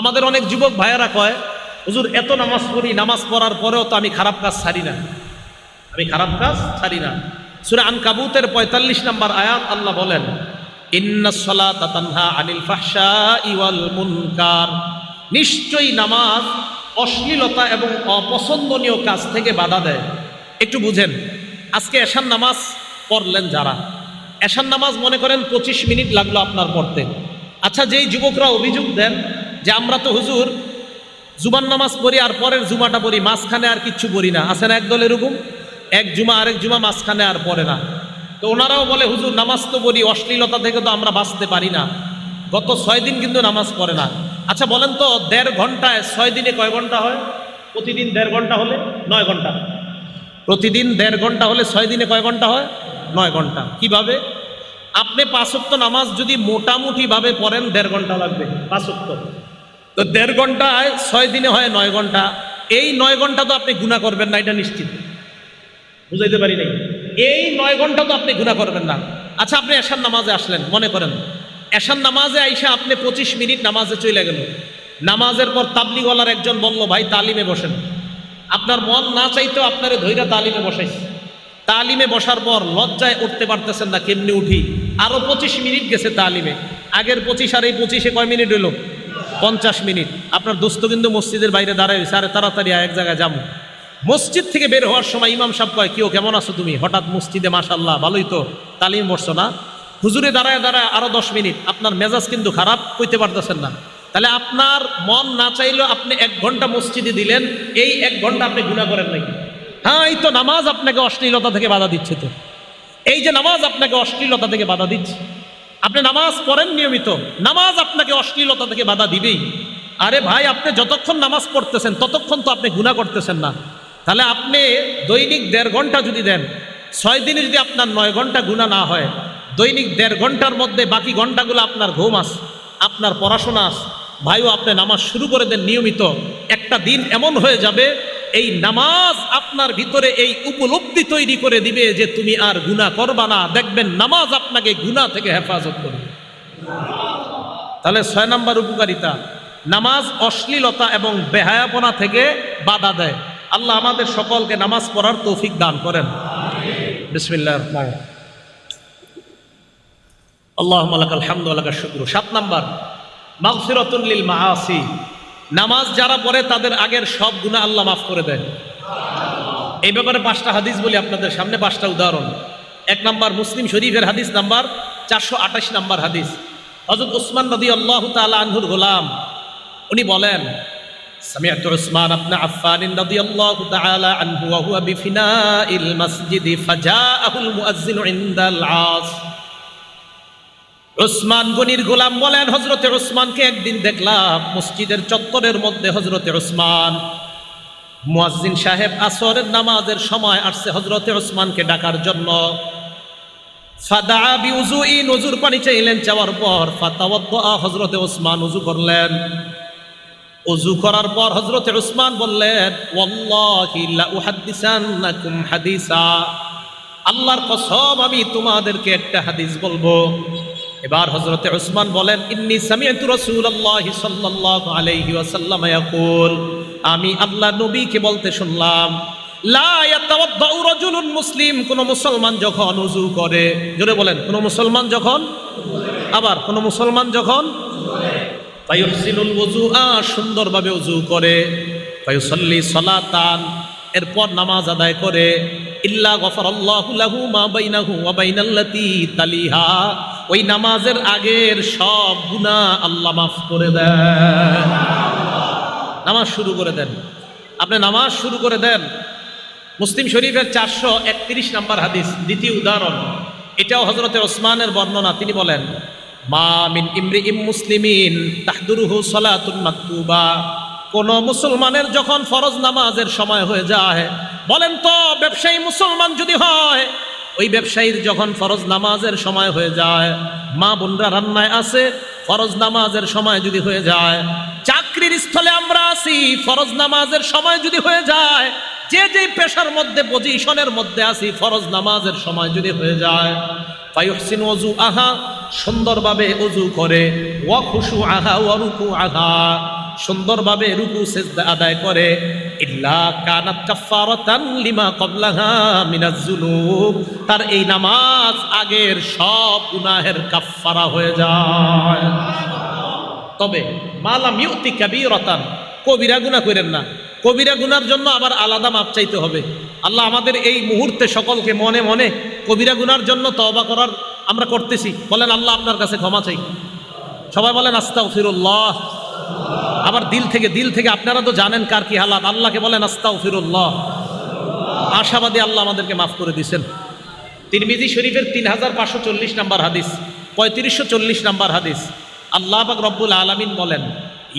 আমাদের অনেক যুবক ভাইয়েরা কয়, হুজুর, এত নামাজ পড়ি, নামাজ পড়ার পরেও তো আমি খারাপ কাজ ছাড়ি না। আমি খারাপ কাজ ছাড়ি না। সুরে আন কাবুতের পঁয়তাল্লিশ নম্বর আয়াত আল্লাহ বলেন আনিল নিশ্চয়ই নামাজ অশ্লীলতা এবং অপছন্দনীয় কাজ থেকে বাধা দেয়। একটু বুঝেন, আজকে এশান নামাজ পড়লেন যারা? এশান নামাজ মনে করেন পঁচিশ মিনিট লাগল আপনার পড়তে। আচ্ছা যেই যুবকরা অভিযোগ দেন যে আমরা তো হুজুর জুবান নামাজ পড়ি আর পরের জুমাটা পড়ি, মাঝখানে আর কিচ্ছু পড়ি না। আছে না একদল এরকম? এক জুমা, আরেক জুমা, মাঝখানে আর পড়ে না। তো ওনারাও বলে, হুজুর, নামাজ তো পড়ি, অশ্লীলতা থেকে তো আমরা বাঁচতে পারি না। গত ছয় দিন কিন্তু নামাজ পড়ে না। আচ্ছা বলেন তো, দেড় ঘন্টায় ছয় দিনে কয় ঘণ্টা হয়? প্রতিদিন দেড় ঘণ্টা হলে নয় ঘণ্টা। প্রতিদিন দেড় ঘণ্টা হলে ছয় দিনে কয় ঘণ্টা হয়? নয় ঘণ্টা। কীভাবে? আপনি পাঁচক্ত নামাজ যদি মোটামুটিভাবে পড়েন, দেড় ঘণ্টা লাগবে পাঁচক্ত তো দেড় ঘন্টায় ছয় দিনে হয় নয় ঘণ্টা। এই নয় ঘণ্টা তো আপনি গুণা করবেন না, এটা নিশ্চিত। বুঝাইতে পারি নাই? এই নয় ঘণ্টা তো আপনি গুণা করবেন না। আচ্ছা আপনি এশার নামাজে আসলেন, মনে করেন। এশার নামাজে আইসা আপনি পঁচিশ মিনিট নামাজে চলে গেল নামাজের পর তাবলিগলার একজন বলল, ভাই, তালিমে বসেন। আপনার মন না চাইতেও আপনার ধৈর্য তালিমে বসাইছে। তালিমে বসার পর লজ্জায় উঠতে পারতেছেন না, কেমনি উঠি? আরও পঁচিশ মিনিট গেছে তালিমে। আগের পঁচিশ আর এই পঁচিশে কয় মিনিট হলো পঞ্চাশ মিনিট। আপনার দোস্ত কিন্তু মসজিদের বাইরে দাঁড়ায় আরে তাড়াতাড়ি এক জায়গায় যাব। মসজিদ থেকে বের হওয়ার সময় ইমাম সাহেব কয় কেউ কেমন আছো তুমি? হঠাৎ মসজিদে মাশাল্লাহ ভালোই তো, তালিম বসছো না? হুজুরে দাঁড়ায় দাঁড়ায় আরও দশ মিনিট। আপনার মেজাজ কিন্তু খারাপ, কইতে পারতেছেন না। তাহলে আপনার মন না চাইলেও আপনি এক ঘণ্টা মসজিদে দিলেন, এই এক ঘণ্টা আপনি গুণা করেন নাকি হ্যাঁ এই তো নামাজ আপনাকে অশ্লীলতা থেকে বাধা দিচ্ছে তো। এই যে নামাজ আপনাকে অশ্লীলতা থেকে বাধা দিচ্ছে। আপনি নামাজ পড়েন নিয়মিত। নামাজ আপনাকে অশ্লীলতা থেকে বাধা দিবেই। আরে ভাই, আপনি যতক্ষণ নামাজ পড়তেছেন, ততক্ষণ তো আপনি গুণা করতেছেন না। তাহলে আপনি দৈনিক দেড় ঘণ্টা যদি দেন, ছয় দিনে যদি আপনার নয় ঘণ্টা গুণা না হয়, দৈনিক দেড় ঘণ্টার মধ্যে বাকি ঘন্টাগুলো আপনার ঘুম আস, আপনার পড়াশোনা আস, ভাইও আপনি নামাজ শুরু করে দেন নিয়মিত। একটা দিন এমন হয়ে যাবে এই নামাজ আপনার ভিতরে এই উপলব্ধি তৈরি করে দিবে যে তুমি আর গুণা করবা না। দেখবেন নামাজ আপনাকে গুণা থেকে হেফাজত করবে। তাহলে ছয় নম্বর উপকারিতা, নামাজ অশ্লীলতা এবং বেহায়াপনা থেকে বাধা দেয়। আল্লাহ আমাদের সকলকে নামাজ পড়ার তৌফিক দান করেন। বিসমিল্লাহ আল্লাহ শুক্র। সাত নাম্বার মাগফিরতুল্লিল মাআসি। নামাজ যারা পড়ে তাদের আগের সব গুণা আল্লাহ মাফ করে দেয় এই ব্যাপারে পাঁচটা হাদিস বলি আপনাদের সামনে পাঁচটা উদাহরণ এক নাম্বার মুসলিম শরীফের হাদিস নাম্বার চারশো আঠাশ নাম্বার হাদিস হজরত উসমান নদী আল্লাহ তালা আনহুর গোলাম উনি বলেন سمعت عثمان بن عفان رضي الله تعالى عنه وهو بفناء المسجد فجاءه المؤذن عند العاص উসমান গনির গোলাম বলেন হজরতে উসমানকে একদিন দেখলাম মসজিদের চত্বরের মধ্যে হজরতে উসমান। মুয়াজ্জিন সাহেব আসরের নামাজের সময় আসছে হজরতে উসমানকে ডাকার জন্য। ফাদা বিউজুই নজুর পানি চাইলেন, চাওয়ার পর ফাতাওয়াদ্দা হজরতে উসমান উজু করলেন। উজু করার পর হজরতে উসমান বললেন হাদিসা। আল্লাহর কসম, আমি তোমাদেরকে একটা হাদিস বলব। এবার হজরতে উসমান বলেন, ইন্নি সামিআতু রাসূলুল্লাহি সাল্লাল্লাহু আলাইহি ওয়াসাল্লাম ইয়াকুল। আমি আল্লাহ নবীকে বলতে শুনলাম, লা ইয়াতাওয়াদ্দাউ রাজুলুন মুসলিম। কোন মুসলমান যখন উজু করে, জোরে বলেন, কোন মুসলমান যখন আবার কোন মুসলমান যখন ফায়ুহসিনুল ওযুআ সুন্দরভাবে ওযু করে, ফায়ুসাল্লি সালাতান, এরপর নামাজ আদায় করে, ইল্লা গফারাল্লাহু লাহু মা বাইনাহু ওয়া বাইনাল্লাতি তালিহা। ওই নামাজের আগের সব গুনাহ আল্লাহ মাফ করে দেন। নামাজ শুরু করে দেন। আপনি নামাজ শুরু করে দেন। মুসলিম শরীফের চারশো একত্রিশ নম্বর হাদিস, দ্বিতীয় উদাহরণ। এটাও হজরতে ওসমানের বর্ণনা। তিনি বলেন, মা মিন ইমরি ইম মুসলিমিন তাহদুরুহু সলাতুন মাকতুবা। কোন মুসলমানের যখন ফরজ নামাজের সময় হয়ে যায়, বলেন তো, ব্যবসায়ী মুসলমান যদি হয় ওই ব্যবসায়ীর যখন ফরজ নামাজের সময় হয়ে যায়, মা বোনরা রান্নায় আছে ফরজ নামাজের সময় যদি হয়ে যায়, চাকরির স্থলে আমরা আছি ফরজ নামাজের সময় যদি হয়ে যায়, যে যে পেশার মধ্যে, পজিশনের মধ্যে আছি ফরজ নামাজের সময় যদি হয়ে যায় ফাইহসিন অজু আহা, সুন্দরভাবে অজু করে, ওয়া খুশু আহা, ওয়া রুকু আহা সুন্দরভাবে রুকু, সেজদা আদায় করে, ইল্লা কানাত কাফফারাতান লিমা ক্বাবলাহা মিনাজ যুনুব তার এই নামাজ আগের সব গুনাহের কাফফারা হয়ে যায়। তবে মালাম ইউতি কাবীরাতান কবিরা গুনাহ করেন না। কবিরা গুনার জন্য আবার আলাদা মাপ চাইতে হবে। আল্লাহ আমাদের এই মুহূর্তে সকলকে মনে মনে কবিরা গুনার জন্য তওবা করার আমরা করতেছি। বলেন, আল্লাহ আপনার কাছে ক্ষমা চাই। সবাই বলেন, আস্তাগফিরুল্লাহ। আবার দিল থেকে দিল থেকে আপনারা তো জানেন কার কি হালাত। আল্লাহকে বলেন, আস্তাগফিরুল্লাহ। আশাবাদী আল্লাহ আমাদেরকে মাফ করে দিয়েছেন। তিরমিজি শরীফের তিন হাজার পাঁচশো চল্লিশ নাম্বার হাদিস, পঁয়ত্রিশশো চল্লিশ নাম্বার হাদিস। আল্লাহ পাক রব্বুল আলামিন বলেন,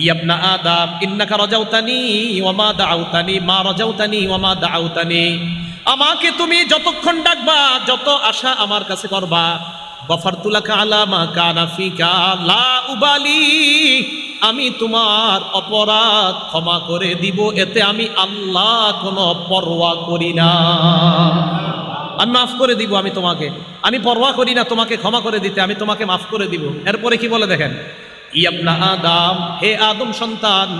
ইয়াবনা আদাম, ইন্নাকা রাজাউতানি ওয়ামা দাউতানি, মা রাজাউতানি ওয়ামা দাউতানি। আমাকে তুমি যতক্ষণ ডাকবা, যত আশা আমার কাছে করবা গফারতুলাকা আলা মা কানা ফিকা, লা উবালি। আমি তোমার অপরাধ ক্ষমা করে দিব, এতে আমি আল্লাহ কোনো পরোয়া করি না। আমি মাফ করে দিব আমি তোমাকে। আমি পরোয়া করি না তোমাকে ক্ষমা করে দিতে, আমি তোমাকে মাফ করে দিব। এরপরে কি বলে দেখেন? ইয়াবনা আদম, হে আদম সন্তান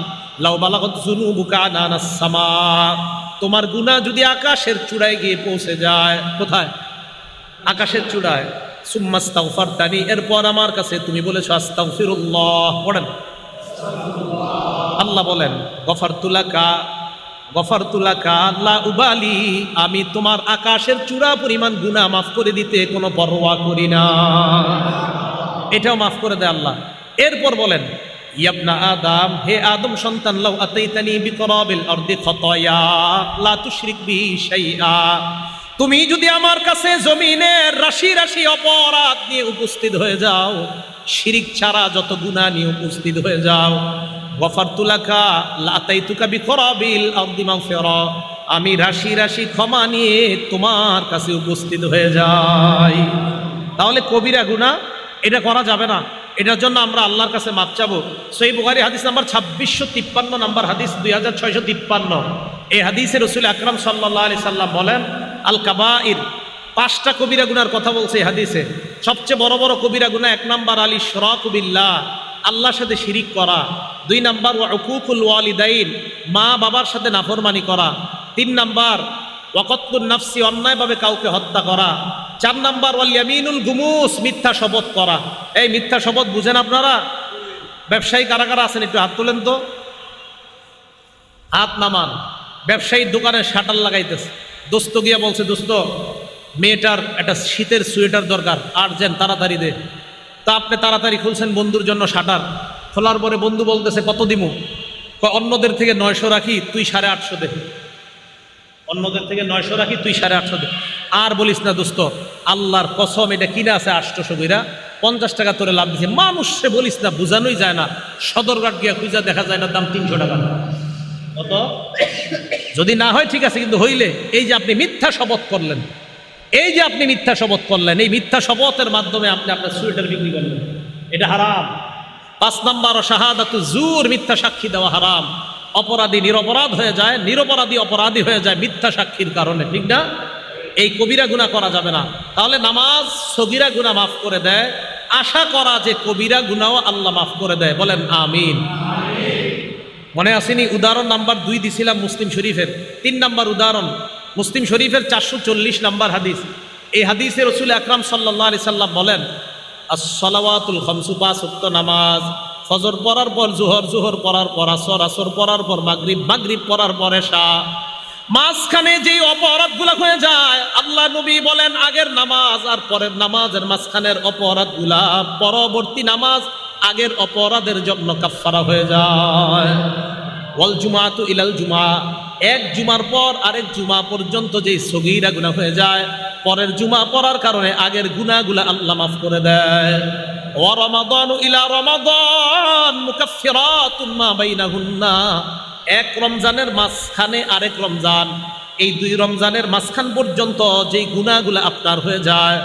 তোমার গুনাহ যদি আকাশের চূড়ায় গিয়ে পৌঁছে যায়, কোথায়? আকাশের চূড়ায়। সুম্মাস্তাগফারতানি এরপর আমার কাছে তুমি বলেছ আস্তাগফিরুল্লাহ, পড়েন। আল্লাহ বলেন গফার তুলাকা গফার তুলাকা আল্লাহ উবালি, আমি তোমার আকাশের চূড়া পরিমাণ গুনাহ মাফ করে দিতে কোনো পরোয়া করি না। এটাও মাফ করে দেয় আল্লাহ। এরপর বলেন, ইয়াবনা আদম, হে আদম সন্তান, লাউ আতাইতানি বিকরাবিল আরদি খতায়া, লা তুশরিক বি শাইআ। তুমি যদি আমার কাছে জমিনের রাশি রাশি অপরাধ নিয়ে উপস্থিত হয়ে যাও, শিরিক ছাড়া যত গুনাহ নিয়ে উপস্থিত হয়ে যাও গফারতুলাকা লাতাইতুকা বিকরাবিল আরদি মাগফিরা, আমি রাশি রাশি ক্ষমা নিয়ে তোমার কাছে উপস্থিত হয়ে যাই। তাহলে কবিরা গুনাহ, এটা করা যাবে না। এটার জন্য আমরা আল্লাহর কাছে মাপ চাবো। সেই বুখারি হাদিস নাম্বার ছাব্বিশশো তিপ্পান্ন, নাম্বার হাদিস দুই হাজার ছয়শো তিপ্পান্ন। এই হাদিসে রসুল আকরাম সাল্লাহ আলি সাল্লাম বলেন আল কাবাইর পাঁচটা কবিরা গুনার কথা বলছে হাদিসে। সবচেয়ে বড় বড় কবিরা গুনা এক নাম্বার আলী শরকুবিল্লাহ আল্লাহর সাথে শিরিক করা। দুই নাম্বার ওয়াকুকুল ওয়ালিদাইন, মা বাবার সাথে নাফরমানি করা। তিন নাম্বার ওয়াকতুল নাফসি, অন্যায়ভাবে কাউকে হত্যা করা। চার নাম্বার, ওয়াল ইয়ামিনুল গুমুস, মিথ্যা শপথ করা। এই মিথ্যা শপথ বুঝেন আপনারা? ব্যবসায়ী কারা কারা আছেন, একটু হাত তোলেন তো। হাত নামান। ব্যবসায়ীর দোকানে শাটার লাগাইতেছে। দোস্ত গিয়া বলছে, দোস্ত, মেয়েটার একটা শীতের সোয়েটার দরকার, আর্জেন্ট, তাড়াতাড়ি দে। তা আপনি তাড়াতাড়ি খুলছেন বন্ধুর জন্য শাটার। খোলার পরে বন্ধু বলতেছে, কত দিমু? অন্যদের থেকে নয়শো রাখি, তুই সাড়ে আটশো দে। অন্যদের থেকে নয়শো রাখি, তুই সাড়ে আটশো দে। আর বলিস না দোস্ত, আল্লাহর কসম, এটা কিনা আছে আটশোশো কইরা, পঞ্চাশ টাকা তোরে লাভ দিছে। মানুষে বলিস না, বোঝানোই যায় না। সদরঘাট গিয়া খুঁজা দেখা যায় না, দাম তিনশো টাকা। কত? যদি না হয় ঠিক আছে, কিন্তু হইলে এই যে আপনি মিথ্যা শপথ করলেন, এই যে আপনি মিথ্যা শপথ করলেন, এই মিথ্যা শপথের মাধ্যমে আপনি আপনার সোয়েটার বিক্রি করলেন, এটা হারাম। পাঁচ নম্বর, শাহাদাতু জুর, মিথ্যা সাক্ষী দেওয়া হারাম। অপরাধী নিরপরাধ হয়ে যায়, নিরপরাধী অপরাধী হয়ে যায় মিথ্যা সাক্ষীর কারণে, ঠিক না? এই কবিরা গুণা করা যাবে না। তাহলে নামাজ সগিরা গুণা মাফ করে দেয়। আশা করা যে কবিরা গুনাও আল্লাহ মাফ করে দেয়, বলেন আমিন। মনে আসেনি, উদাহরণ নাম্বার দুই দিছিলাম মুসলিম শরীফের। তিন নাম্বার উদাহরণ, মুসলিম শরীফের চারশো চল্লিশ নাম্বার হাদিস। এই হাদিসে রসুল আকরাম সাল্লাহ আলি সাল্লাম বলেন আসলাওয়াতুল খমসু উক্ত নামাজ। ফজর পড়ার পর জোহর জোহর পড়ার পর আসর আসর পড়ার পর মাগরিব মাগরিব পড়ার পর এশা। মাঝখানে যেই অপরাধগুলো হয়ে যায়, আল্লাহ নবী বলেন, আগের নামাজ আর পরের নামাজের মাঝখানের অপরাধগুলা, পরবর্তী নামাজ আগের অপরাধের জন্য কাফফারা হয়ে যায়। ওয়াল জুমাতু ইলাল জুমা। এক জুমার পর আরেক জুমা পর্যন্ত যেই সগীরা গুনাহ হয়ে যায়, পরের জুমা পড়ার কারণে আগের গুনাহগুলা আল্লাহ মাফ করে দেয়। ও রমাদান ইলা রমাদান মুকাফফিরাতুন মা বাইনাহুন্না। এক রমজানের মাঝখানে আরেক রমজান। এই দুই রমজানের মাঝখান পর্যন্ত যেই গুনাহগুলো আপনার হয়ে যায়,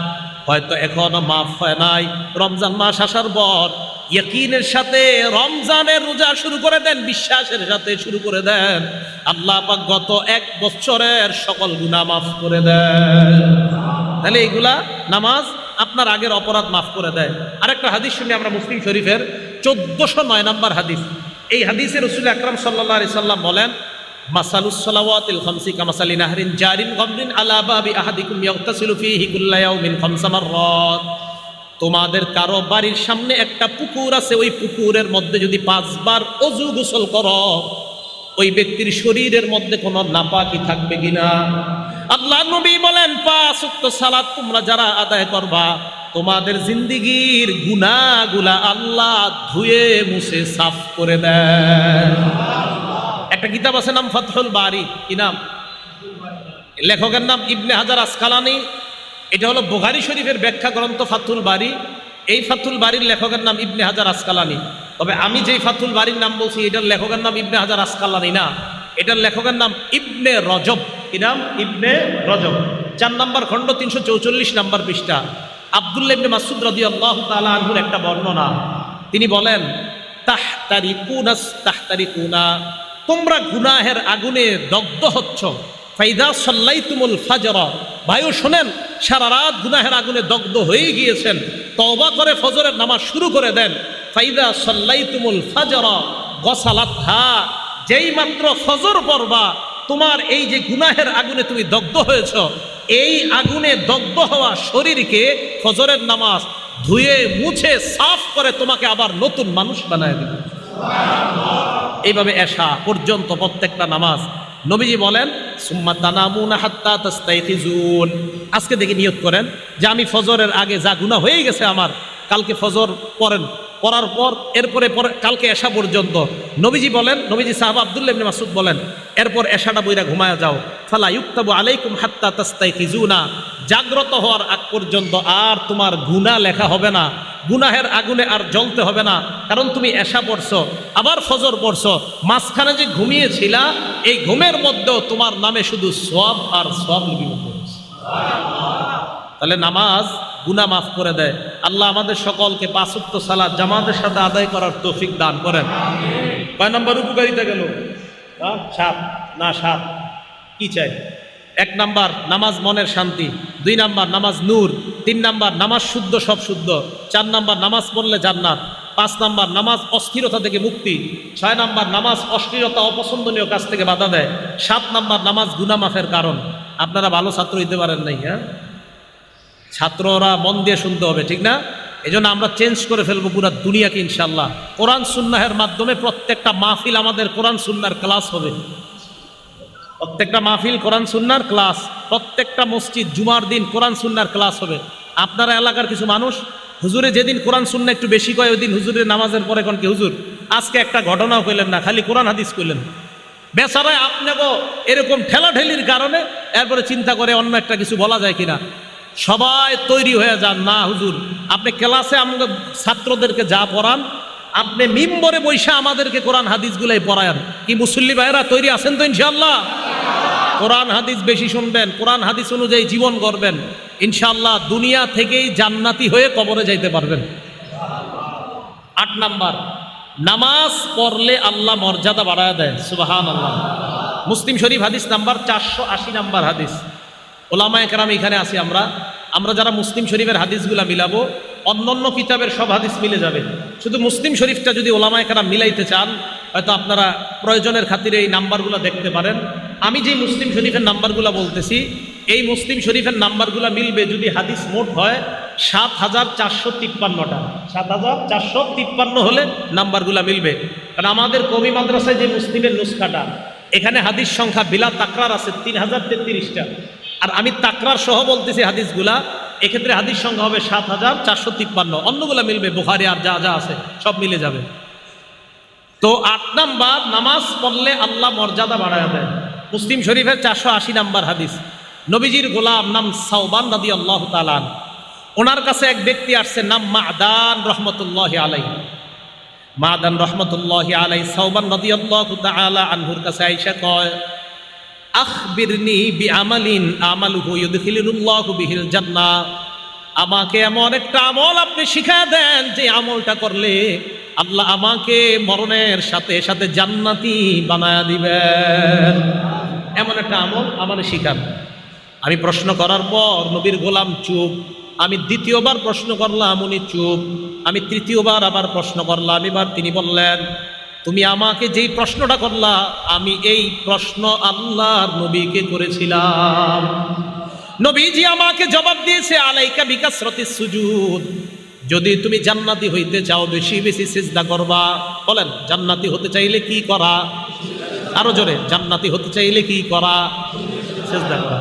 হয়তো এখনও মাফ হয় নাই। রমজান মাস আসার পর ইয়কিনের সাথে রমজানের রোজা শুরু করে দেন, বিশ্বাসের সাথে শুরু করে দেন। আল্লাহ পাক গত এক বছরের সকল গুনাহ মাফ করে দেন। তাহলে এইগুলা নামাজ আপনার আগের অপরাধ মাফ করে দেয়। আরেকটা হাদিস শুনি আমরা মুসলিম শরীফের, চোদ্দশো নয় নম্বর হাদিস। এই হাদিসে রসুল আকরাম সাল্লাহ সাল্লাম বলেন মাসালুসলাওয়াতিল খামসি কামাসালি নাহরিন জারিন গমরিন আহাদিকুম ইয়াগতাসিলু ফীহি কুল্লা ইয়াউমিন খামসা মাররাত। তোমাদের কারও বাড়ির সামনে একটা পুকুর আছে, ওই পুকুরের মধ্যে যদি পাঁচবার অজু গোসল করো, ওই ব্যক্তির শরীরের মধ্যে কোনো নাপাকি থাকবে কিনা? আল্লাহ নবী বলেন, পাঁচ সালাত তোমরা যারা আদায় করবা, তোমাদের জিন্দিগির গুনাহগুলা আল্লাহ ধুয়ে মুছে সাফ করে দেয় একটা কিতাব আছে নাম ফাতহুল বারি, কি নাম? লেখকের নাম ইবনে হাজার আসকালানি। এটা হলো বুখারি শরীফের ব্যাখ্যা গ্রন্থ ফাতুল বাড়ি এই ফাতুল বাড়ির লেখকের নাম ইবনে হাজার আসকালানি। তবে আমি যেই ফাতুল বাড়ির নাম বলছি, এটার লেখকের নাম ইবনে হাজার আসকালানি না। এটার লেখকের নাম ইবনে রজব। কি নাম? ইবনে রজব। চার নম্বর খণ্ড, তিনশো চৌচল্লিশ নম্বর পৃষ্ঠা। আবদুল্লাহ ইবনে মাসুদ রদি আল্লাহ তালা আনহুর একটা বর্ণনা। তিনি বলেন তাহতারি কুনাস তাহতারি কুনা তোমরা গুনাহের আগুনে দগ্ধ হচ্ছ। ফাইদা সাল্লাই তুমুল ফাজর। ভাইও শোনেন, সারা রাত গুনাহের আগুনে দগ্ধ হয়ে গিয়েছেন। তওবা করে ফজরের নামাজ শুরু করে দেন। ফাইদা সাল্লাই তুমুল ফাজর, গসালাত হা। যেই মাত্র ফজর পড়বা, তোমার এই যে গুনাহের আগুনে তুমি দগ্ধ হয়েছ, এই আগুনে দগ্ধ হওয়া শরীরকে ফজরের নামাজ ধুয়ে, মুছে, সাফ করে তোমাকে আবার নতুন মানুষ বানায় দেবে। এইভাবে এশা পর্যন্ত প্রত্যেকটা নামাজ নবীজি বলেন আজকে দেখি নিয়ত করেন যে, আমি ফজরের আগে যা গুণা হয়ে গেছে আমার কালকে ফজর পড়েন। পড়ার পর, এরপরে পরে কালকে এশা পর্যন্ত। নবীজি বলেন, নবীজি সাহাব আব্দুল্লাহ মাসুদ বলেন, এরপর এশাটা বইরা ঘুমায়া যাও। ফালা ইউক্তাবু আলাইকুম হাত্তা তাস্তাইখিজুনা জাগ্রত হওয়ার আগ পর্যন্ত আর তোমার গুনাহ লেখা হবে না। গুনাহের আগুনে আর জ্বলতে হবে না। কারণ তুমি এশা পড়ছো, আবার ফজর পড়ছো। মাঝখানে যে ঘুমিয়েছিলা, এই ঘুমের মধ্যেও তোমার নামে শুধু সব আর সব লিপিবদ্ধ হয়েছে। তাহলে নামাজ গুনা মাফ করে দেয়। আল্লাহ আমাদের সকলকে পাঁচত্ব সালাদ জামাতের সাথে আদায় করার তৌফিক দান করেন। কয় নম্বর উপকারিতা গেল? সাত না সাত কি চাই? এক নাম্বার, নামাজ মনের শান্তি। দুই নাম্বার, নামাজ নূর। তিন নাম্বার, নামাজ শুদ্ধ, সব শুদ্ধ। চার নাম্বার, নামাজ পড়লে জান্নাত। পাঁচ নাম্বার, নামাজ অস্থিরতা থেকে মুক্তি। ছয় নাম্বার, নামাজ অস্থিরতা, অপছন্দনীয় কাজ থেকে বাধা দেয়। সাত নাম্বার, নামাজ গুনামাফের কারণ। আপনারা ভালো ছাত্র হইতে পারেন নাই হ্যাঁ? ছাত্ররা মন দিয়ে শুনতে হবে, ঠিক না? এই জন্য আমরা চেঞ্জ করে ফেলব পুরো দুনিয়াকে ইনশাল্লাহ কোরআন সুন্নাহের মাধ্যমে প্রত্যেকটা মাহফিল আমাদের কোরআন সুন্নার ক্লাস হবে। প্রত্যেকটা মাহফিল কোরআন সুন্নার ক্লাস, প্রত্যেকটা মসজিদ জুমার দিন কোরআন সুন্নার ক্লাস হবে। আপনারা এলাকার কিছু মানুষ, হুজুরে যেদিন কোরআন সুন্না একটু বেশি কয়, ওই দিন হুজুরের নামাজের পরে কোন কি, হুজুর, আজকে একটা ঘটনাও কইলেন না, খালি কোরআন হাদিস কইলেন। বেচারায় আপনাকে এরকম ঠেলাঠেলির কারণে এরপরে চিন্তা করে অন্য একটা কিছু বলা যায় কিনা। সবাই তৈরি হয়ে যান। না, হুজুর, আপনি ক্লাসে আমাদের ছাত্রদেরকে যা পড়ান, আপনি মিম্বরে বৈশা আমাদেরকে কোরআন হাদিসগুলাই পড়ায়ান। কি মুসল্লি ভাইয়েরা তৈরি আছেন তো ইনশাল্লাহ কোরআন হাদিস বেশি শুনবেন, কোরআন হাদিস অনুযায়ী জীবন করবেন ইনশাল্লাহ দুনিয়া থেকেই জান্নাতি হয়ে কবরে যাইতে পারবেন। আট নাম্বার, নামাজ পড়লে আল্লাহ মর্যাদা বাড়ায় দেয়। সুবাহান আল্লাহ মুসলিম শরীফ হাদিস নাম্বার চারশো আশি নাম্বার হাদিস। ওলামা একরাম এখানে আছি আমরা। আমরা যারা মুসলিম শরীফের হাদিসগুলা মিলাবো, অন্যান্য কিতাবের সব হাদিস মিলে যাবে। শুধু মুসলিম শরীফটা যদি ওলামা একরাম মিলাইতে চান, হয়তো আপনারা প্রয়োজনের খাতিরে এই নাম্বারগুলো দেখতে পারেন। আমি যেই মুসলিম শরীফের নাম্বারগুলো বলতেছি, এই মুসলিম শরীফের নাম্বারগুলো মিলবে যদি হাদিস মোট হয় সাত হাজার চারশো তিপ্পান্নটা। সাত হাজার চারশো তিপ্পান্ন হলে নাম্বারগুলো মিলবে। কারণ আমাদের কবি মাদ্রাসায় যে মুসলিমের নুসখাটা, এখানে হাদিস সংখ্যা বিলা তাকরার আছে তিন হাজার তেত্রিশটা। আর আমি তাকরার সহ বলতেছি হাদিসগুলা। এক্ষেত্রে হাদিস সংখ্যা হবে সাত হাজার চারশো তিপ্পান্ন। অন্যগুলা মিলবে, বুখারি আর যা যা আছে, সব মিলে যাবে। তো আট নাম্বার, নামাজ পড়লে আল্লাহ মর্যাদা বাড়ায় দেয় মুসলিম শরীফের চারশো আশি নাম্বার হাদিস। নবীজির গোলাম নাম সাউবান নদী আল্লাহ তালান ওনার কাছে এক ব্যক্তি আসছে, নাম মাদান রহমতুল্লাহ আলাই মাদান রহমতুল্লাহ আলাই সাউবান নদী আল্লাহ আনহুর কাছে আইসা কয় আখবিরনি বি আমালিন আমালুহু ইউদখিলুল্লাহু বিহিল জান্নাহ। আমাকে এমন একটা আমল আপনি শিখা দেন যে আমলটা করলে আল্লাহ আমাকে মরণের সাথে সাথে জান্নাতি বানায়া দিবেন। এমন একটা আমল আমার শিখান। আমি প্রশ্ন করার পর নবীর গোলাম চুপ। আমি দ্বিতীয়বার প্রশ্ন করলাম, উনি চুপ। আমি তৃতীয়বার আবার প্রশ্ন করলাম। এবার তিনি বললেন তুমি আমাকে যেই প্রশ্নটা করলা, আমি এই প্রশ্ন আল্লাহর নবীকে করেছিলাম। নবীজি আমাকে জবাব দিয়েছে, আলাইকা বিকাশরতি সুজুদ। যদি তুমি জান্নাতি হইতে চাও, বেশি বেশি সিজদা করবা। বলেন, জান্নাতি হতে চাইলে কি করা? আরও জোরে, জান্নাতি হতে চাইলে কি করা? সিজদা করা।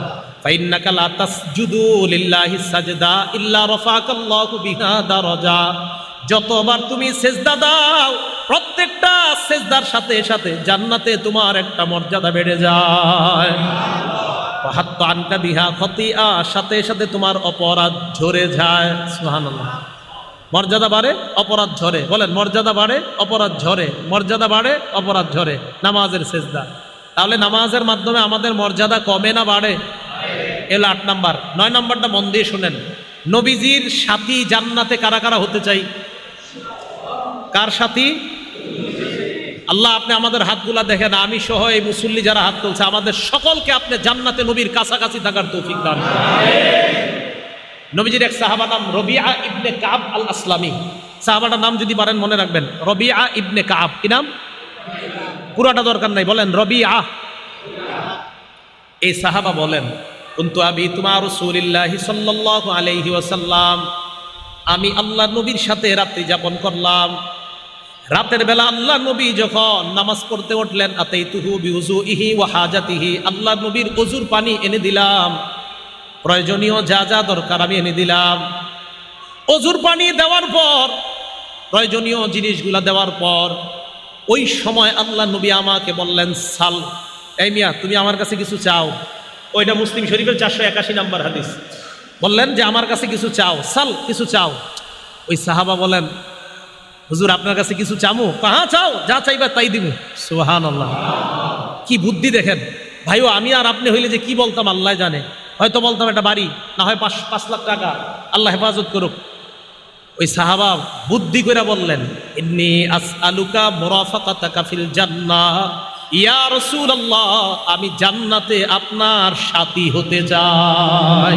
লা তাসজুদু লিল্লাহি সাজদা ইল্লা রাফাকাল্লাহু বিহা দারাজা। যতবার তুমি সেজদা দাও, প্রত্যেকটা সেজদার সাথে সাথে জান্নাতে তোমার একটা মর্যাদা বেড়ে যায়। হাত্ত আনকা বিহা ক্ষতি আ সাথে সাথে তোমার অপরাধ ঝরে যায়। সুবহানাল্লাহ। মর্যাদা বাড়ে, অপরাধ ঝরে। বলেন, মর্যাদা বাড়ে, অপরাধ ঝরে। মর্যাদা বাড়ে, অপরাধ ঝরে। নামাজের সেজদা। তাহলে নামাজের মাধ্যমে আমাদের মর্যাদা কমে না বাড়ে? এলো আট নাম্বার। নয় নাম্বারটা মন দিয়ে শুনেন। নবীজির সাথী জান্নাতে কারা কারা হতে চাই? কার সাথী? আল্লাহ আপনি আমাদের হাতগুলা দেখেন, আমি সহ এই মুসল্লি যারা হাত তুলছে, আমাদের সকলকে আপনি জান্নাতে নবীর কাছাকাছি থাকার তৌফিক দান নবীজির এক সাহাবা নাম রবিআ ইবনে কাব আল আসলামী সাহাবাটার নাম যদি পারেন, মনে রাখবেন, রবিআ ইবনে কাব। কি নাম? পুরাটা দরকার নাই, বলেন, রবিআ। এই সাহাবা বলেন, কিন্তু আমি তোমার রসুলিল্লাহ সাল্লাল্লাহু আলাইহি ওয়াসাল্লাম আমি আল্লাহ নবীর সাথে রাত্রি যাপন করলাম। রাতের বেলা আল্লাহ নবী যখন নামাজ পড়তে উঠলেন আতেই তুহু বিউজু ইহি ওয়া হাজাতিহি আল্লাহ নবীর অজুর পানি এনে দিলাম। প্রয়োজনীয় যা যা দরকার আমি এনে দিলাম। অজুর পানি দেওয়ার পর, প্রয়োজনীয় জিনিসগুলা দেওয়ার পর, ওই সময় আল্লাহ নবী আমাকে বললেন, সাল, এই মিয়া, তুমি আমার কাছে কিছু চাও। ওইটা মুসলিম শরীফের চারশো একাশি নাম্বার হাদিস। বললেন যে, আমার কাছে কিছু চাও। সাল, কিছু চাও? ওই সাহাবা বলেন, হুজুর, আপনার কাছে কিছু চামু? কাহা চাও, যা চাইবা তাই দিব সোহান আল্লাহ কি বুদ্ধি দেখেন। ভাইও, আমি আর আপনি হইলে যে কি বলতাম, আল্লাহ জানে। হয়তো বলতাম একটা বাড়ি, না হয় পাঁচ পাঁচ লাখ টাকা। আল্লাহ হেফাজত করুক। ওই সাহাবা বুদ্ধি করে বললেন, ইন্নি আস আলুকা মোরাফাকাতাকা ফিল জান্নাহ। ইয়া রাসূলুল্লাহ আমি জান্নাতে আপনার সাথী হতে চাই।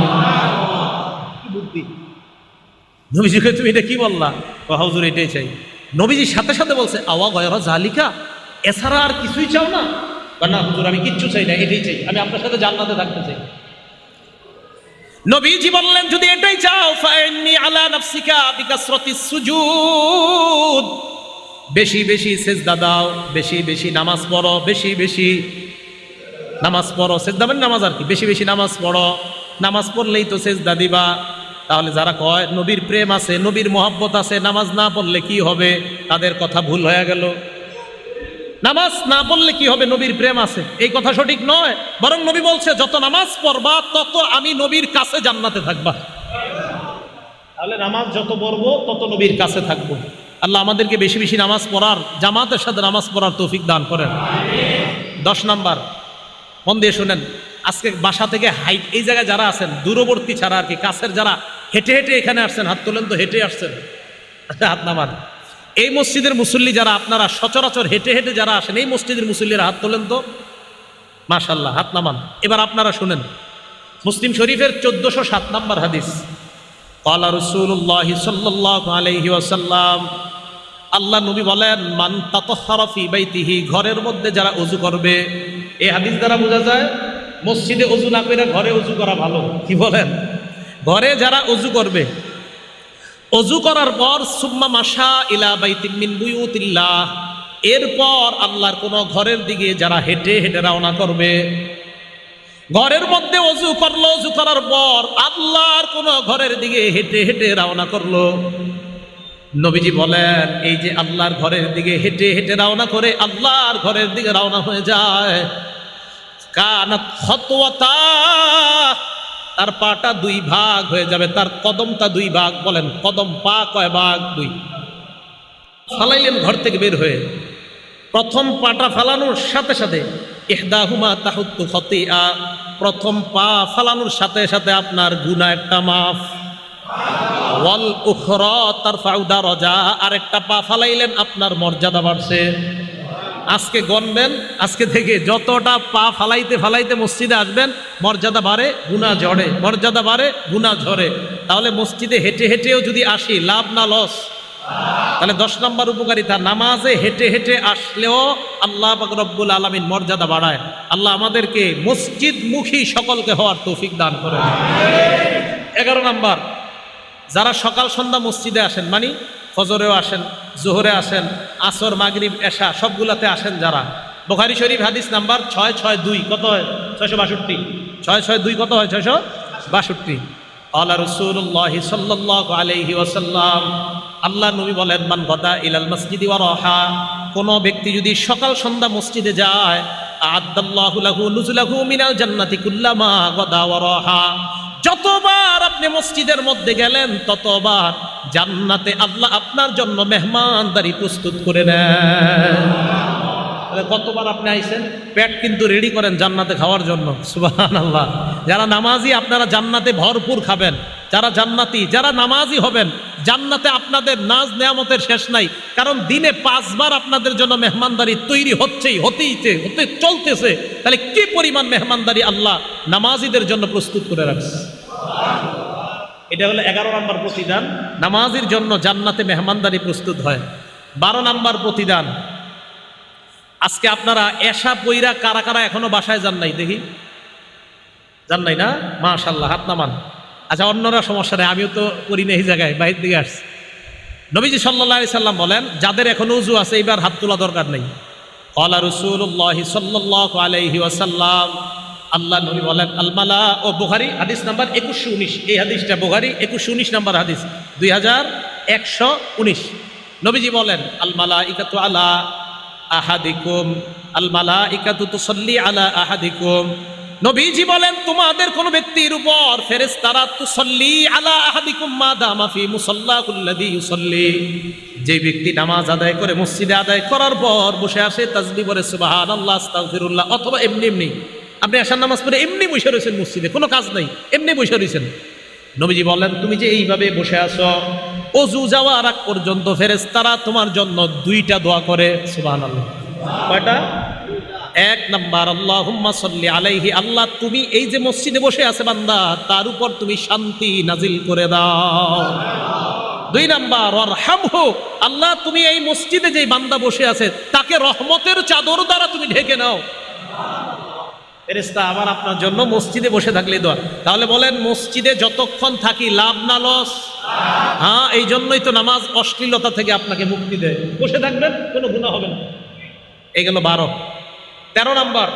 নবীজিকে তুমি এটা কি বললা? ও হুজুর এটাই চাই। নবীজির সাথে সাথে বলছে আওয়া গয়রা জালিকা এছাড়া আর কিছুই চাও না? না হুজুর আমি কিচ্ছু চাই না এটাই চাই আমি আপনার সাথে জান্নাতে থাকতে চাই। নবীজি বললেন যদি এটাই চাও ফাইন্নি আলা নাফসিকা বিকাসরতি সুজুদ। বেশি বেশি সেজদা দাও, বেশি বেশি নামাজ পড়ো, বেশি বেশি নামাজ পড়ো। সেজদা মানে নামাজ আর কি, বেশি বেশি নামাজ পড়ো। নামাজ পড়লেই তো সেজদা দিবা। তাহলে যারা কয়, নবীর প্রেম আছে, নবীর মহব্বত আছে, নামাজ না পড়লে কি হবে? তাদের কথা ভুল হয়ে গেল। নামাজ না পড়লে কি হবে? নবীর প্রেম আছে। এই কথা সঠিক নয়। বরং নবী বলছে, যত নামাজ পড়বা, তত আমি নবীর কাছে জান্নাতে থাকবা। তাহলে নামাজ যত পড়ব, তত নবীর কাছে থাকব। আল্লাহ আমাদেরকে বেশি বেশি নামাজ পড়ার জামাতের সাথে নামাজ পড়ার তৌফিক দান করেন দশ নাম্বার মন দিয়ে শোনেন আজকে বাসা থেকে হাইট এই জায়গায় যারা আছেন দূরবর্তী ছাড়া আর কি কাছের যারা হেঁটে হেঁটে এখানে আসছেন হাত তোলেন তো হেঁটে আসছেন হাত নামান এই মসজিদের মুসল্লি যারা আপনারা সচরাচর হেঁটে হেঁটে যারা আসেন এই মসজিদের মুসল্লিরা হাত তোলেন তো মাশাল্লাহ হাত নামান এবার আপনারা শুনেন মুসলিম শরীফের চোদ্দশো সাত নম্বর হাদিস قال رسول الله صلى الله عليه وسلم আল্লাহ নবী বলেন, মান ফি বাইতিহি ঘরের মধ্যে যারা অজু করবে এই হাদিস দ্বারা বোঝা যায়, মসজিদে অজু না করে ঘরে অজু করা ভালো। কি বলেন? ঘরে যারা অজু করবে অজু করার পর, সুম্মা মাসা ইলা বাইতিম মিন বুয়ুতিল্লাহ এরপর আল্লাহর কোন ঘরের দিকে যারা হেঁটে হেঁটে রওনা করবে, ঘরের মধ্যে অজু করল অজু করার পর আল্লাহর কোন ঘরের দিকে হেঁটে হেঁটে রওনা করল। নবীজি বলেন, এই যে আল্লাহর ঘরের দিকে হেঁটে হেঁটে রওনা করে আল্লাহর ঘরের দিকে রওনা হয়ে যায়। কানাত তার পাটা দুই ভাগ হয়ে যাবে, তার কদমটা দুই ভাগ, বলেন, কদম পা কয় ভাগ? দুই। ফালাইলেন ঘর থেকে বের হয়ে। প্রথম পাটা ফালানোর সাথে সাথে, ইহদাহুমা তাহুত্তু খতিয়া প্রথম পা ফালানোর সাথে সাথে আপনার গুনা একটা মাফ। ওয়াল উখরা তার ফাউদা রজা আরেকটা পা ফালাইলেন, আপনার মর্যাদা বাড়ছে। আজকে গণবেন, আজকে থেকে যতটা পা ফালাইতে ফালাইতে মসজিদে আসবেন, মর্যাদা বাড়ে গুণা ঝরে। মর্যাদা বাড়ে গুণা ঝরে। তাহলে মসজিদে হেঁটে হেঁটেও যদি আসি, লাভ না লস? তাহলে দশ নম্বর উপকারিতা, নামাজে হেঁটে হেঁটে আসলেও আল্লাহ রব্বুল আলমিন মর্যাদা বাড়ায়। আল্লাহ আমাদেরকে মসজিদ মুখী সকলকে হওয়ার তৌফিক দান করে এগারো নাম্বার যারা সকাল সন্ধ্যা মসজিদে আসেন মানে ফজরেও আসেন, জোহরে আসেন, আসর, মাগরিব, এশা, সবগুলাতে আসেন যারা? বোখারি শরীফ হাদিস নাম্বার ছয় ছয় দুই, কত হয়? ছয়শো বাষট্টি। ছয় ছয় দুই কত হয়? ছয়শো বাষট্টি। আল্লাহ রসুল্লাহ সাল্লাহ আলহি ওসাল্লাম আল্লাহ নবী বলেন, মান গদা ইলাল মসজিদি ওয়ারহা কোনো ব্যক্তি যদি সকাল সন্ধ্যা মসজিদে যায় আদাল্লাহু লাহু নুজুলাহু মিনাল জান্নাতি কুল্লামা গদা ওয়ারহা যতবার আপনি মসজিদের মধ্যে গেলেন ততবার জান্নাতে আল্লাহ আপনার জন্য মেহমানদারি প্রস্তুত করে নেন। তাহলে কতবার আপনি আইছেন? পেট কিন্তু রেডি করেন জান্নাতে খাওয়ার জন্য। সুবাহান আল্লাহ যারা নামাজি, আপনারা জান্নাতে ভরপুর খাবেন। যারা জান্নাতি, যারা নামাজি হবেন, জান্নাতে আপনাদের নাজ নেয়ামতের শেষ নাই। কারণ দিনে পাঁচবার আপনাদের জন্য মেহমানদারি তৈরি হচ্ছেই হতেইছে হতে চলতেছে। তাহলে কি পরিমাণ মেহমানদারি আল্লাহ নামাজিদের জন্য প্রস্তুত করে রাখছে? এটা হলো এগারো নম্বর প্রতিদান। নামাজির জন্য জান্নাতে মেহমানদারি প্রস্তুত হয়। বারো নম্বর প্রতিদান আজকে আপনারা এসা পইরা কারা কারা এখনও বাসায় যান নাই? দেখি। যান নাই না? মাশাল্লাহ হাত নামান। আচ্ছা অন্যরা সমস্যা নেই, আমিও তো করি না এই জায়গায় বাইর দিকে আসছি। নবীজি সাল্লাহ সাল্লাম বলেন, যাদের এখনও উজু আছে, এইবার হাত তোলা দরকার নেই। কলা রসুল্লাহ সাল্লাহ আলাইহি ওয়াসাল্লাম, আল্লাহ নবী বলেন, আলমালা, ও বুহারি হাদিস নাম্বার একুশশো উনিশ। এই হাদিসটা বুহারি একুশশো উনিশ নাম্বার হাদিস, দুই হাজার একশো উনিশ। নবীজি বলেন আলমালা ইকাতু আলা আহাদিকুম, আল মালাইকাতু তুসাল্লি আলা আহাদিকুম। নবীজি বলেন, তোমাদের কোন ব্যক্তির উপর ফেরেশতারা তুসাল্লি আলা আহাদিকুম মা দামা ফি মুসাল্লাকুল্লাযী ইউসাল্লি। যে ব্যক্তি নামাজ আদায় করে মসজিদে আদায় করার পর বসে আসে তাসবিহ করে সুবহানাল্লাহ, আস্তাগফিরুল্লাহ, অথবা এমনি এমনি। আপনি আসার নামাজ পড়ে এমনি বসে রয়েছেন মসজিদে, কোনো কাজ নাই, এমনি বসে রয়েছেন। নবীজি বললেন তুমি যে এইভাবে বসে আছো অজু যাওয়ার আগ পর্যন্ত ফেরেশতারা তোমার জন্য দুইটা দোয়া করে, সুবহানাল্লাহ। কয়টা? এক নাম্বার আল্লাহ সাল্লি আলাইহি, আল্লাহ তুমি এই যে মসজিদে বসে আছে বান্দা, তার উপর তুমি শান্তি নাজিল করে দাও। দুই নাম্বার ওর হামহু আল্লাহ তুমি এই মসজিদে যে বান্দা বসে আছে, তাকে রহমতের চাদর দ্বারা তুমি ঢেকে নাও। ফেরেস্তা আবার আপনার জন্য মসজিদে বসে থাকলে দোয়া। তাহলে বলেন, মসজিদে যতক্ষণ থাকি লাভ না লস? হ্যাঁ এই জন্যই তো নামাজ অশ্লীলতা থেকে আপনাকে মুক্তি দেয়। বসে থাকবেন, কোনো গুণা হবে না। এই গেল বারো। তেরো নাম্বার।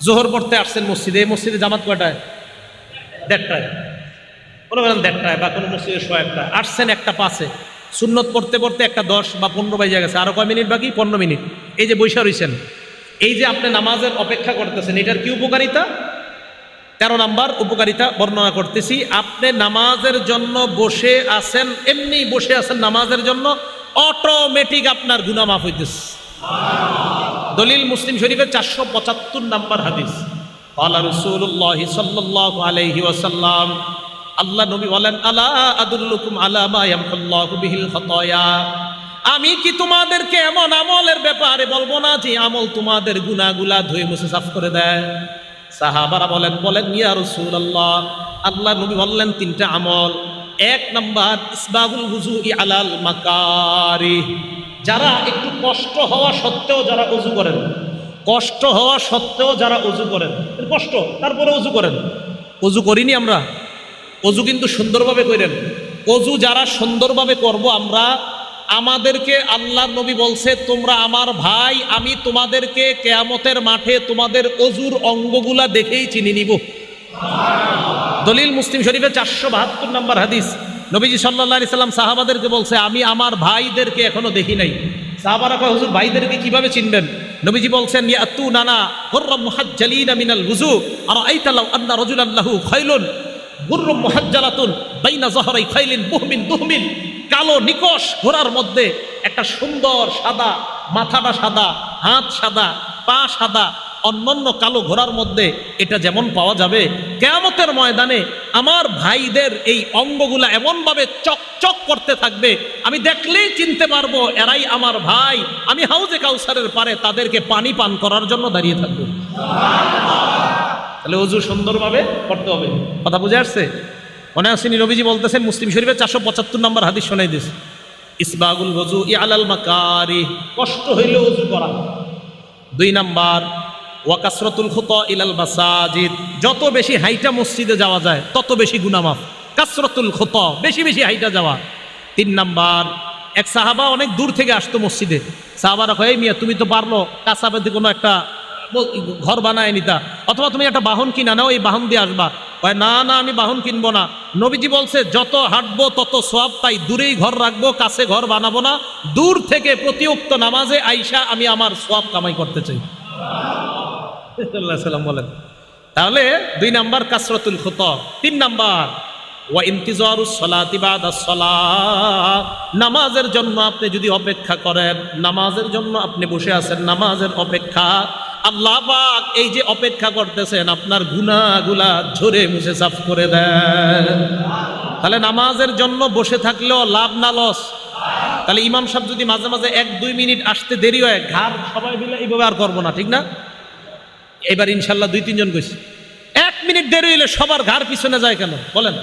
জোহর পড়তে আসছেন মসজিদে। এই মসজিদে জামাত কয়টায়? দেড়টায়। কোনো বলেন দেড়টায় বা কোনো মসজিদে শো একটা। আসছেন একটা পাশে। সুন্নত পড়তে পড়তে একটা দশ বা পনেরো বাজে গেছে। আরও কয় মিনিট বাকি? পনেরো মিনিট। এই যে বৈশা রয়েছেন এই যে আপনি নামাজের অপেক্ষা করতেছেন, এটার কি উপকারিতা? তেরো নাম্বার উপকারিতা বর্ণনা করতেছি, আপনি নামাজের জন্য বসে আছেন, এমনি বসে আছেন নামাজের জন্য অটোমেটিক আপনার গুনা মাফ হইতেছে। দলিল মুসলিম শরীফের চারশো পঁচাত্তর নাম্বার হাদিস। আল্লাহ রসুল্লাহ সাল্লাহ আলাইহি ওয়াসাল্লাম, আল্লাহ নবী বলেন, আলা আদুল্লুকুম আলা মা ইয়ামহুল্লাহু বিহিল খাতায়া? আমি কি তোমাদেরকে এমন আমলের ব্যাপারে বলব না যে আমল তোমাদের গুনাগুলা ধুয়ে মুছে সাফ করে দেয়? সাহাবারা বলেন বলেন, ইয়া রাসূলুল্লাহ, আল্লাহ নবী বললেন তিনটা আমল। এক নাম্বার ইসবাগুল হুজু ই আলাল মাকারি। যারা একটু কষ্ট হওয়া সত্ত্বেও যারা উজু করেন, কষ্ট হওয়া সত্ত্বেও যারা উজু করেন কষ্ট, তারপরে উজু করেন। উজু করিনি আমরা অজু কিন্তু সুন্দরভাবে করেন। অজু যারা সুন্দরভাবে করব আমরা আমাদেরকে আল্লাহ নবী বলছে, তোমরা আমার ভাই, আমি তোমাদেরকে কেয়ামতের মাঠে তোমাদের অজুর অঙ্গগুলা দেখেই চিনি নিব। দলিল মুসলিম শরীফের চারশো বাহাত্তর নম্বর হাদিস। নবীজি সাল্লা সাল্লাম সাহাবাদেরকে বলছে, আমি আমার ভাইদেরকে এখনও দেখি নাই। সাহাবারা কয়, হুজুর, ভাইদেরকে কীভাবে চিনবেন? নবীজি বলছেন ইয়াতু নানা হুররাম মুহাজ্জালিনা মিনাল ওযু আর আইতালাউ আন্না রাজুলাল্লাহু খাইলুন। গুররুম মুহাজ্জালাতুন বাইনা জহরাই খাইলিন বুহমিন দুহমিন। কালো নিকশ ঘোড়ার মধ্যে একটা সুন্দর সাদা, মাথাটা সাদা, হাত সাদা, পা সাদা, অন্যান্য কালো ঘোড়ার মধ্যে এটা যেমন পাওয়া যাবে, কেয়ামতের ময়দানে আমার ভাইদের এই অঙ্গগুলা এমনভাবে চকচক করতে থাকবে, আমি দেখলেই চিনতে পারব এরাই আমার ভাই, আমি হাউজে কাউসারের পারে তাদেরকে পানি পান করার জন্য দাঁড়িয়ে থাকব। তাহলে অজু সুন্দরভাবে করতে হবে। কথা বুঝে আসছে? আসেনি নবীজি বলতেছেন, মুসলিম শরীফের চারশো পঁচাত্তর নম্বর হাদিস শোনাই দিস ইসবাগুল ওযু ইয়ালাল মাকারি, কষ্ট হইলে ওযু করা। দুই নাম্বার ওয়াকাসরতুল খুত ইলাল মাসাজিদ, যত বেশি হাইটা মসজিদে যাওয়া যায়, তত বেশি গুনামাফ কাসরতুল খুত বেশি বেশি হাইটা যাওয়া। তিন নাম্বার, এক সাহাবা অনেক দূর থেকে আসতো মসজিদে। সাহাবারা কয়, "এই মিয়া, তুমি তো পারল কাছাকাছি কোনো একটা ঘর বানায় নিতা। অথবা তুমি একটা বাহন কিনা, নাও এই বাহন দিয়ে আসবা। না না, আমি বাহন কিনবো না। নবীজি বলছে, যত হাঁটবো, তত সব তাই দূরেই ঘর রাখব, কাছে ঘর বানাবো না। দূর থেকে প্রতিউক্ত নামাজে আইসা আমি আমার সব কামাই করতে চাই। সাল্লাম বলেন। তাহলে দুই নাম্বার কাসরতুল খুত তিন নাম্বার ওয়া ইমতিজারুস সালাতি বাদা সালাত। নামাজের জন্য আপনি যদি অপেক্ষা করেন, নামাজের জন্য আপনি বসে আছেন, নামাজের অপেক্ষা। আল্লাহ এই যে অপেক্ষা করতেছেন, আপনার গুনাহগুলা ঝরে মুছে সাফ করে দেন। তাহলে নামাজের জন্য বসে থাকলেও লাভ না লস? তাহলে ইমাম সাহেব যদি মাঝে মাঝে এক, দুই মিনিট আসতে দেরি হয়, ঘাড় সবাই মিলে এইভাবে আর করব না, ঠিক না? এবার ইনশাল্লাহ দুই, তিনজন গেছি। এক মিনিট দেরি হইলে সবার ঘাড় পিছনে যায় কেন? বলেন।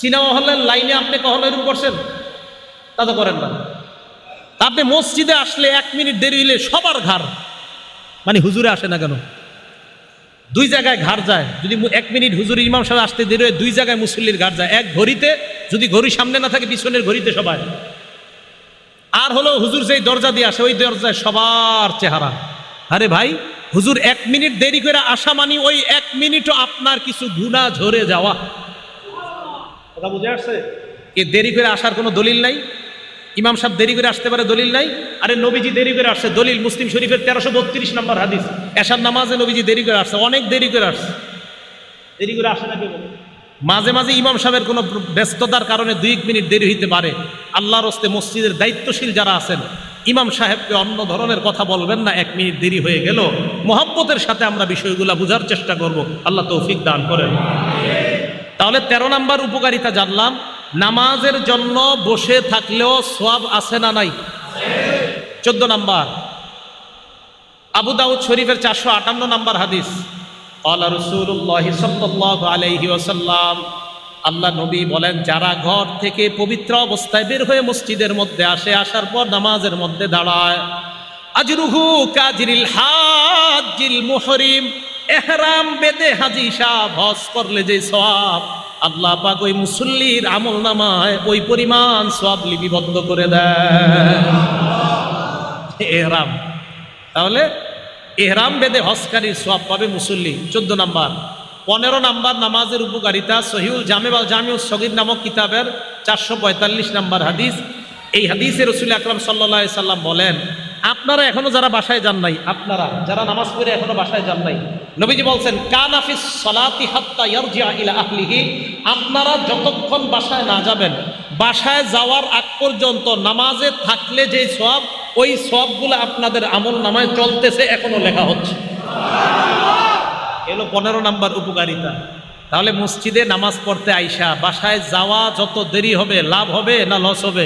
সিনেমা হলের লাইনে আপনি কখনো এরকম করছেন? তা তো করেন না। আপনি মসজিদে আসলে এক মিনিট দেরি হইলে সবার ঘাড় মানে হুজুরে আসে না কেন? দুই জায়গায় ঘাড় যায়, যদি এক মিনিট হুজুর ইমাম সাহেব আসতে দেরি হয়, দুই জায়গায় মুসল্লির ঘাড় যায়। এক ঘড়িতে, যদি ঘড়ি সামনে না থাকে, পিছনের ঘড়িতে সবাই। আর হলো হুজুর যেই দরজা দিয়ে আসে, ওই দরজায় সবার চেহারা। আরে ভাই, হুজুর এক মিনিট দেরি করে আসা মানি ওই এক মিনিটও আপনার কিছু গুণা ঝরে যাওয়া। কথা বুঝে আসছে? এ দেরি করে আসার কোনো দলিল নাই? ইমাম সাহেব দেরি করে আসতে পারে দলিল নাই? আরে নবীজি দেরি করে আসছে দলিল মুসলিম শরীফের তেরোশো বত্রিশ নম্বর হাদিস। এসার নামাজে নবীজি দেরি করে আসছে অনেক দেরি করে আসছে। দেরি করে আসে না কেউ? মাঝে মাঝে ইমাম সাহেবের কোনো ব্যস্ততার কারণে দুই এক মিনিট দেরি হইতে পারে। আল্লাহর হস্তে মসজিদের দায়িত্বশীল যারা আছেন ইমাম সাহেবকে অন্য ধরনের কথা বলবেন না এক মিনিট দেরি হয়ে গেল। মোহাব্বতের সাথে আমরা বিষয়গুলো বোঝার চেষ্টা করব। আল্লাহ তৌফিক দান করেন। তাহলে তেরো নাম্বার উপকারিতা জানলাম, নামাজের জন্য বসে থাকলেও সব আছে না নাই? চোদ্দ নাম্বার। আবু দাউদ শরীফের চারশো আটান্ন নাম্বার হাদিস। আল্লাহ রসুল্লাহ সাল্লাহ আলাইহি ওসাল্লাম আল্লাহ নবী বলেন, যারা ঘর থেকে পবিত্র অবস্থায় বের হয়ে মসজিদের মধ্যে আসে, আসার পর নামাজের মধ্যে দাঁড়ায়। আজরুহু কাজরিল হাজিল মুহরিম এহরাম বেদে হাজি সাহ হজ করলে যে সওয়াব, আল্লাহ পাক ওই মুসল্লির আমল নামায় ওই পরিমাণ সব লিপিবদ্ধ করে দেয় এহরাম। তাহলে এহরাম বেদে হজকারীর সব পাবে মুসল্লি। চোদ্দ নাম্বার। পনেরো নাম্বার নামাজের উপকারিতা সহিউল জামে বা জামিউল সগির নামক কিতাবের চারশো পঁয়তাল্লিশ নাম্বার হাদিস। এই হাদিসে রসুল আকরাম সাল্লা সাল্লাম বলেন, আপনারা এখনও যারা বাসায় যান নাই, আপনারা যারা নামাজ পড়ে এখনও বাসায় যান নাই নবীজি বলছেন কানাফিস সলাতি হাত্তা ইয়ারজিয়া ইলা আহলিহি। আপনারা যতক্ষণ বাসায় না যাবেন, বাসায় যাওয়ার আগ পর্যন্ত নামাজে থাকলে যে সব ওই সবগুলো আপনাদের আমল নামায় চলতেছে, এখনও লেখা হচ্ছে। এলো পনেরো নাম্বার উপকারিতা। তাহলে মসজিদে নামাজ পড়তে আইসা, বাসায় যাওয়া যত দেরি হবে, লাভ হবে না লস হবে?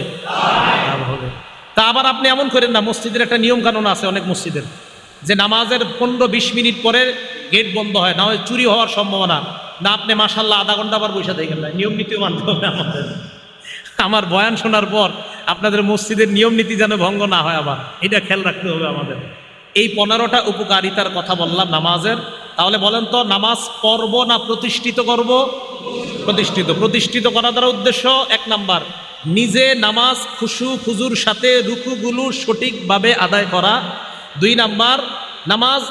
লাভ হবে। তা আবার আপনি এমন করেন না, মসজিদের একটা নিয়ম কানুন আছে অনেক মসজিদের, যে নামাজের পনেরো বিশ মিনিট পরে গেট বন্ধ হয়, না হয় চুরি হওয়ার সম্ভাবনা। না, আপনি মাসাল্লাহ আধা ঘণ্টা আবার বসে দেখেন না নিয়ম নীতিও মানতে হবে আমাদের। আমার বয়ান শোনার পর আপনাদের মসজিদের নিয়ম নীতি যেন ভঙ্গ না হয় আবার এটা খেয়াল রাখতে হবে আমাদের। এই পনেরোটা উপকারিতার কথা বললাম নামাজের, তাহলে বলেন তো, নামাজ পড়ব না প্রতিষ্ঠিত করব? প্রতিষ্ঠিত। প্রতিষ্ঠিত করা দ্বারা উদ্দেশ্য এক নাম্বার, নিজে নামাজ খুশু খুজুর সাথে রুকুগুলো সঠিকভাবে আদায় করা। দুই নাম্বার, নামাজ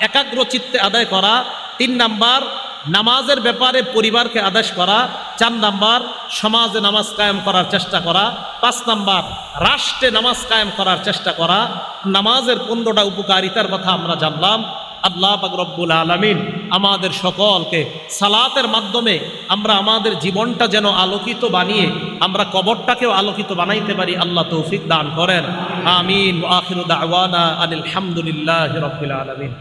একাগ্র চিত্তে আদায় করা। তিন নাম্বার, নামাজের ব্যাপারে পরিবারকে আদেশ করা। চার নাম্বার, সমাজে নামাজ কায়েম করার চেষ্টা করা। পাঁচ নাম্বার, রাষ্ট্রে নামাজ কায়েম করার চেষ্টা করা। নামাজের পনেরোটা উপকারিতার কথা আমরা জানলাম। আল্লাহ পাক রব্বুল আলমিন আমাদের সকলকে সালাতের মাধ্যমে আমরা আমাদের জীবনটা যেন আলোকিত বানিয়ে, আমরা কবরটাকেও আলোকিত বানাইতে পারি, আল্লাহ তৌফিক দান করেন। আমিন। আখির দাওয়ানা আনিল হামদুলিল্লাহ আলমিন।